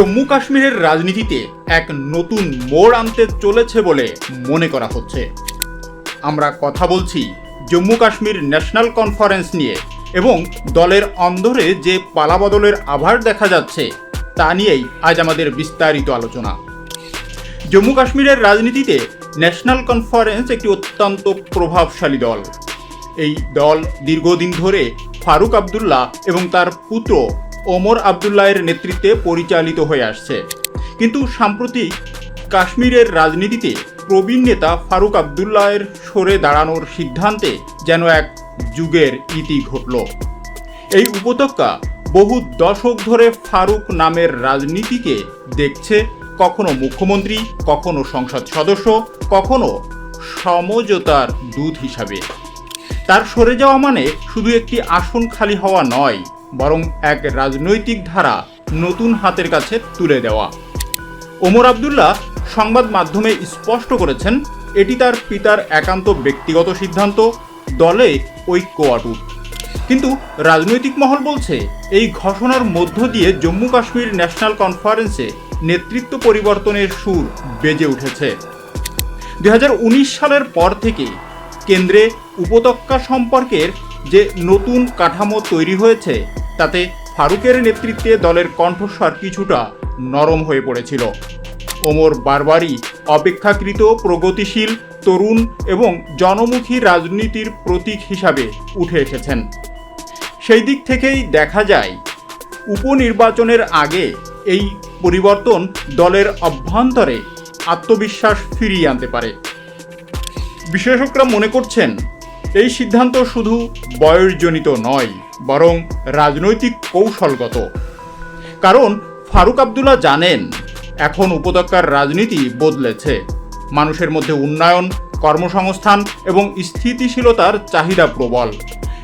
জম্মু কাশ্মীরের রাজনীতিতে এক নতুন মোড় আনতে চলেছে বলে মনে করা হচ্ছে। আমরা কথা বলছি জম্মু কাশ্মীর ন্যাশনাল কনফারেন্স নিয়ে এবং দলের অন্দরে যে পালাবদলের আভার দেখা যাচ্ছে, তা নিয়েই আজ আমাদের বিস্তারিত আলোচনা। জম্মু কাশ্মীরের রাজনীতিতে ন্যাশনাল কনফারেন্স একটি অত্যন্ত প্রভাবশালী দল। এই দল দীর্ঘদিন ধরে ফারুক আবদুল্লাহ এবং তার পুত্র ওমর আবদুল্লাহের নেতৃত্বে পরিচালিত হয়ে আসছে। কিন্তু সাম্প্রতিক কাশ্মীরের রাজনীতিতে প্রবীণ নেতা ফারুক আবদুল্লাহের সরে দাঁড়ানোর সিদ্ধান্তে যেন এক যুগের ইতি ঘটল। এই উপত্যকা বহু দশক ধরে ফারুক নামের রাজনীতিকে দেখছে কখনো মুখ্যমন্ত্রী, কখনো সংসদ সদস্য, কখনো সমঝোতার দূত হিসাবে। তার সরে যাওয়া মানে শুধু একটি আসন খালি হওয়া নয় বরং এক রাজনৈতিক ধারা নতুন হাতের কাছে তুলে দেওয়া। ওমর আবদুল্লাহ সংবাদ মাধ্যমে স্পষ্ট করেছেন, এটি তার পিতার একান্ত ব্যক্তিগত সিদ্ধান্ত, দলে ঐক্য অটুট কিন্তু রাজনৈতিক মহল বলছে, এই ঘোষণার মধ্য দিয়ে জম্মু কাশ্মীর ন্যাশনাল কনফারেন্সে নেতৃত্ব পরিবর্তনের সুর বেজে উঠেছে। দু হাজার উনিশ সালের পর থেকে কেন্দ্রে উপত্যকা সম্পর্কের যে নতুন কাঠামো তৈরি হয়েছে তাতে ফারুকের নেতৃত্বে দলের কণ্ঠস্বর কিছুটা নরম হয়ে পড়েছিল। ওমর বারবারই অপেক্ষাকৃত প্রগতিশীল, তরুণ এবং জনমুখী রাজনীতির প্রতীক হিসাবে উঠে এসেছেন। সেই দিক থেকেই দেখা যায়, উপনির্বাচনের আগে এই পরিবর্তন দলের অভ্যন্তরে আত্মবিশ্বাস ফিরিয়ে আনতে পারে। বিশেষজ্ঞরা মনে করছেন, এই সিদ্ধান্ত শুধু বয়সজনিত নয় বরং রাজনৈতিক কৌশলগত। কারণ ফারুক আবদুল্লাহ জানেন, এখন উপত্যকার রাজনীতি বদলেছে। মানুষের মধ্যে উন্নয়ন, কর্মসংস্থান এবং স্থিতিশীলতার চাহিদা প্রবল।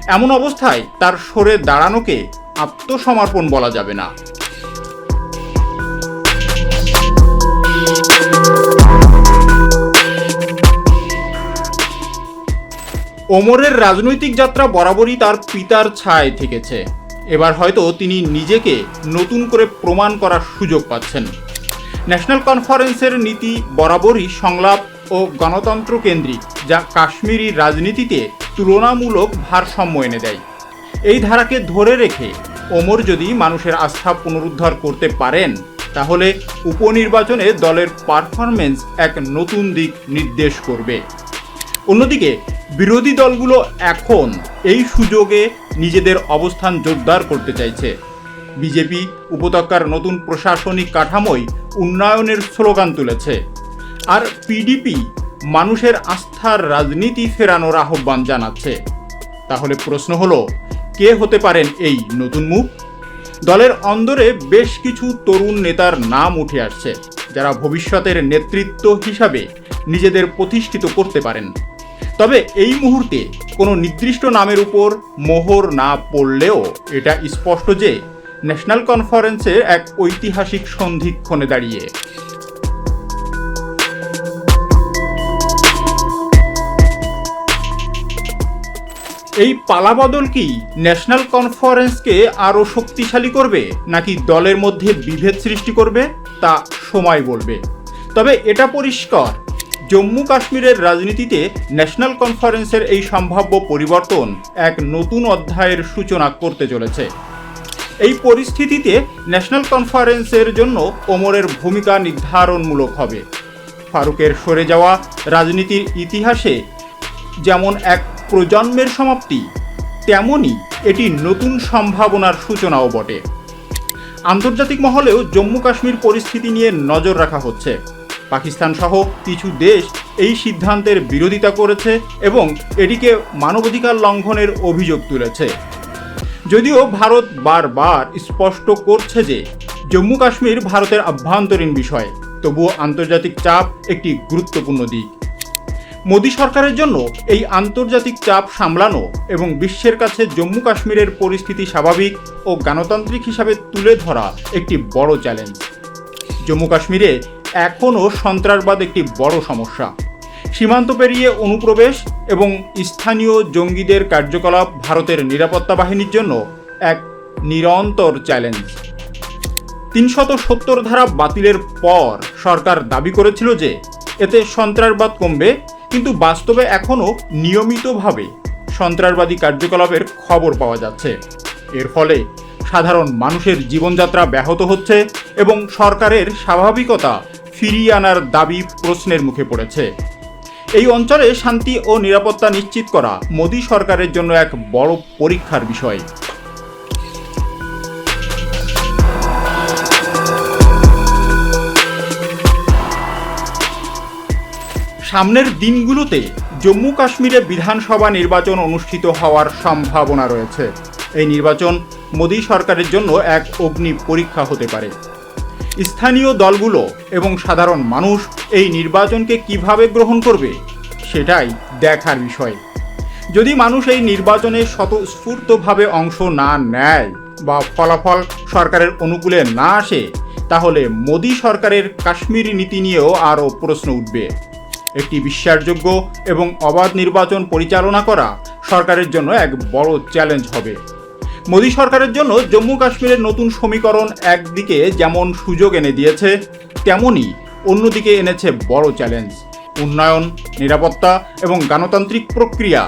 এমন অবস্থায় তার সরে দাঁড়ানোকে আত্মসমর্পণ বলা যাবে না। ওমরের রাজনৈতিক যাত্রা বরাবরই তার পিতার ছায় থেকেছে। এবার হয়তো তিনি নিজেকে নতুন করে প্রমাণ করার সুযোগ পাচ্ছেন। ন্যাশনাল কনফারেন্সের নীতি বরাবরই সংলাপ ও গণতন্ত্র কেন্দ্রিক, যা কাশ্মীরি রাজনীতিতে তুলনামূলক ভারসাম্য এনে দেয়। এই ধারাকে ধরে রেখে ওমর যদি মানুষের আস্থা পুনরুদ্ধার করতে পারেন, তাহলে উপনির্বাচনে দলের পারফরমেন্স এক নতুন দিক নির্দেশ করবে। অন্যদিকে বিরোধী দলগুলো এখন এই সুযোগে নিজেদের অবস্থান জোরদার করতে চাইছে। বিজেপি উপত্যকার নতুন প্রশাসনিক কাঠামোয় উন্নয়নের স্লোগান তুলেছে। আর পিডিপি মানুষের আস্থার রাজনীতি ফেরানোর আহ্বান জানাচ্ছে। তাহলে প্রশ্ন হলো, কে হতে পারেন এই নতুন মুখ? দলের অন্দরে বেশ কিছু তরুণ নেতার নাম উঠে আসছে, যারা ভবিষ্যতের নেতৃত্ব হিসাবে নিজেদের প্রতিষ্ঠিত করতে পারেন। তবে এই মুহূর্তে কোনো নির্দিষ্ট নামের উপর মোহর না পড়লেও এটা স্পষ্ট যে ন্যাশনাল কনফারেন্সের এক ঐতিহাসিক সন্ধিক্ষণে দাঁড়িয়ে। এই পালাবদল কি ন্যাশনাল কনফারেন্সকে আরও শক্তিশালী করবে নাকি দলের মধ্যে বিভেদ সৃষ্টি করবে তা সময় বলবে। তবে এটা পরিষ্কার জম্মু কাশ্মীরের রাজনীতিতে ন্যাশনাল কনফারেন্সের এই সম্ভাব্য পরিবর্তন এক নতুন অধ্যায়ের সূচনা করতে চলেছে। এই পরিস্থিতিতে ন্যাশনাল কনফারেন্সের জন্য ওমরের ভূমিকা নির্ধারণমূলক হবে। ফারুকের সরে যাওয়া রাজনীতির ইতিহাসে যেমন এক প্রজন্মের সমাপ্তি তেমনই এটি নতুন সম্ভাবনার সূচনাও বটে। আন্তর্জাতিক মহলেও জম্মু কাশ্মীর পরিস্থিতি নিয়ে নজর রাখা হচ্ছে। পাকিস্তান সহ কিছু দেশ এই সিদ্ধান্তের বিরোধিতা করেছে এবং এটিকে মানবাধিকার লঙ্ঘনের অভিযোগ তুলেছে। যদিও ভারত বারবার স্পষ্ট করছে যে জম্মু কাশ্মীর ভারতের আভ্যন্তরীণ বিষয়, তবুও আন্তর্জাতিক চাপ একটি গুরুত্বপূর্ণ দিক। মোদী সরকারের জন্য এই আন্তর্জাতিক চাপ সামলানো এবং বিশ্বের কাছে জম্মু কাশ্মীরের পরিস্থিতি স্বাভাবিক ও গণতান্ত্রিক হিসাবে তুলে ধরা একটি বড় চ্যালেঞ্জ। জম্মু কাশ্মীরে এখনও সন্ত্রাসবাদ একটি বড় সমস্যা। সীমান্ত পেরিয়ে অনুপ্রবেশ এবং স্থানীয় জঙ্গিদের কার্যকলাপ ভারতের নিরাপত্তা বাহিনীর জন্য এক নিরন্তর চ্যালেঞ্জ। তিনশত সত্তর ধারা বাতিলের পর সরকার দাবি করেছিল যে, এতে সন্ত্রাসবাদ কমবে, কিন্তু বাস্তবে এখনও নিয়মিতভাবে সন্ত্রাসবাদী কার্যকলাপের খবর পাওয়া যাচ্ছে। এর ফলে সাধারণ মানুষের জীবনযাত্রা ব্যাহত হচ্ছে এবং সরকারের স্বাভাবিকতা ফিরিয়ে আনার দাবি প্রশ্নের মুখে পড়েছে। এই অঞ্চলে শান্তি ও নিরাপত্তা নিশ্চিত করা মোদী সরকারের জন্য এক বড় পরীক্ষার বিষয়। সামনের দিনগুলোতে জম্মু কাশ্মীরে বিধানসভা নির্বাচন অনুষ্ঠিত হওয়ার সম্ভাবনা রয়েছে। এই নির্বাচন মোদী সরকারের জন্য এক অগ্নি পরীক্ষা হতে পারে। স্থানীয় দলগুলো এবং সাধারণ মানুষ এই নির্বাচনকে কীভাবে গ্রহণ করবে সেটাই দেখার বিষয়। যদি মানুষ এই নির্বাচনে স্বতঃস্ফূর্তভাবে অংশ না নেয় বা ফলাফল সরকারের অনুকূলে না আসে, তাহলে মোদী সরকারের কাশ্মীরি নীতি নিয়েও আরও প্রশ্ন উঠবে। একটি বিশ্বাসযোগ্য এবং অবাধ নির্বাচন পরিচালনা করা সরকারের জন্য এক বড় চ্যালেঞ্জ হবে। মোদী সরকারের জন্য জম্মু কাশ্মীরের নতুন সমীকরণ একদিকে যেমন সুযোগ এনে দিয়েছে তেমনই অন্যদিকে এনেছে বড় চ্যালেঞ্জ। উন্নয়ন, নিরাপত্তা এবং গণতান্ত্রিক প্রক্রিয়া,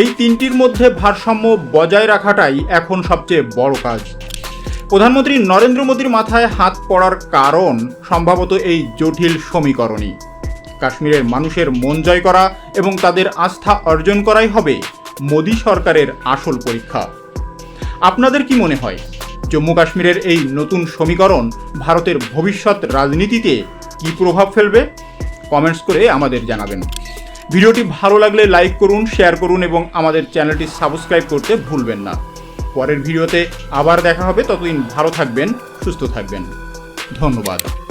এই তিনটির মধ্যে ভারসাম্য বজায় রাখাটাই এখন সবচেয়ে বড় কাজ। প্রধানমন্ত্রী নরেন্দ্র মোদীর মাথায় হাত পড়ার কারণ সম্ভবত এই জটিল সমীকরণই। কাশ্মীরের মানুষের মন জয় করা এবং তাদের আস্থা অর্জন করাই হবে মোদী সরকারের আসল পরীক্ষা। আপনাদের কি মনে হয়? জম্মু কাশ্মীরের এই নতুন সমীকরণ ভারতের ভবিষ্যৎ রাজনীতিতে কি প্রভাব ফেলবে? কমেন্টস করে আমাদের জানাবেন। ভিডিওটি ভালো লাগলে লাইক করুন, শেয়ার করুন এবং আমাদের চ্যানেলটি সাবস্ক্রাইব করতে ভুলবেন না। পরের ভিডিওতে আবার দেখা হবে। ততদিন ভালো থাকবেন, সুস্থ থাকবেন। ধন্যবাদ।